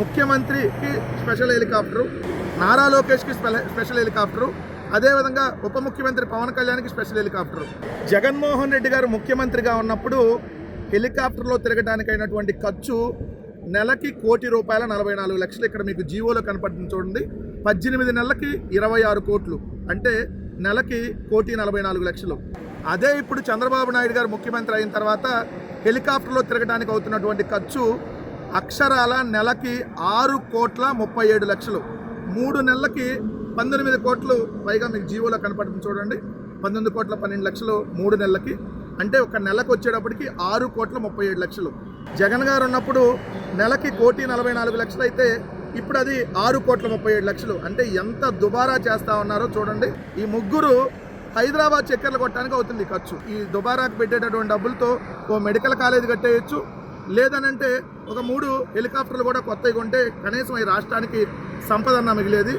ముఖ్యమంత్రికి special helicopter Nara లోకేష్కి special helicopter అదేవిధంగా ఉప ముఖ్యమంత్రి పవన్ కళ్యాణ్కి స్పెషల్ హెలికాప్టరు. జగన్మోహన్ రెడ్డి గారు ముఖ్యమంత్రిగా ఉన్నప్పుడు హెలికాప్టర్లో తిరగడానికైనటువంటి ఖర్చు నెలకి కోటి రూపాయల నలభై నాలుగు లక్షలు ఇక్కడ మీకు జీవోలో కనపడుతుంది చూడండి. పద్దెనిమిది నెలలకి ఇరవై ఆరు కోట్లు అంటే నెలకి కోటి నలభై నాలుగు లక్షలు. అదే ఇప్పుడు చంద్రబాబు నాయుడు గారు ముఖ్యమంత్రి అయిన తర్వాత హెలికాప్టర్లో తిరగడానికి అవుతున్నటువంటి ఖర్చు అక్షరాల నెలకి ఆరు కోట్ల ముప్పై ఏడు లక్షలు. మూడు నెలలకి పంతొమ్మిది కోట్లు పైగా మీకు జీవోలో కనపడుతుంది చూడండి. పంతొమ్మిది కోట్ల పన్నెండు లక్షలు మూడు నెలలకి. అంటే ఒక నెలకు వచ్చేటప్పటికి ఆరు కోట్ల ముప్పై ఏడు లక్షలు. జగన్ గారు ఉన్నప్పుడు నెలకి కోటి నలభై నాలుగు లక్షలు అయితే ఇప్పుడు అది ఆరు కోట్ల ముప్పై ఏడు లక్షలు. అంటే ఎంత దుబారా చేస్తా ఉన్నారో చూడండి. ఈ ముగ్గురు హైదరాబాద్ చక్కెర్లు కొట్టడానికి అవుతుంది ఖర్చు. ఈ దుబారాకు పెట్టేటటువంటి డబ్బులతో ఓ మెడికల్ కాలేజ్ కట్టేయచ్చు. లేదనంటే ఒక మూడు హెలికాప్టర్లు కూడా కొత్తవి కొంటే కనీసం ఈ రాష్ట్రానికి సంపదన్న మిగిలేది.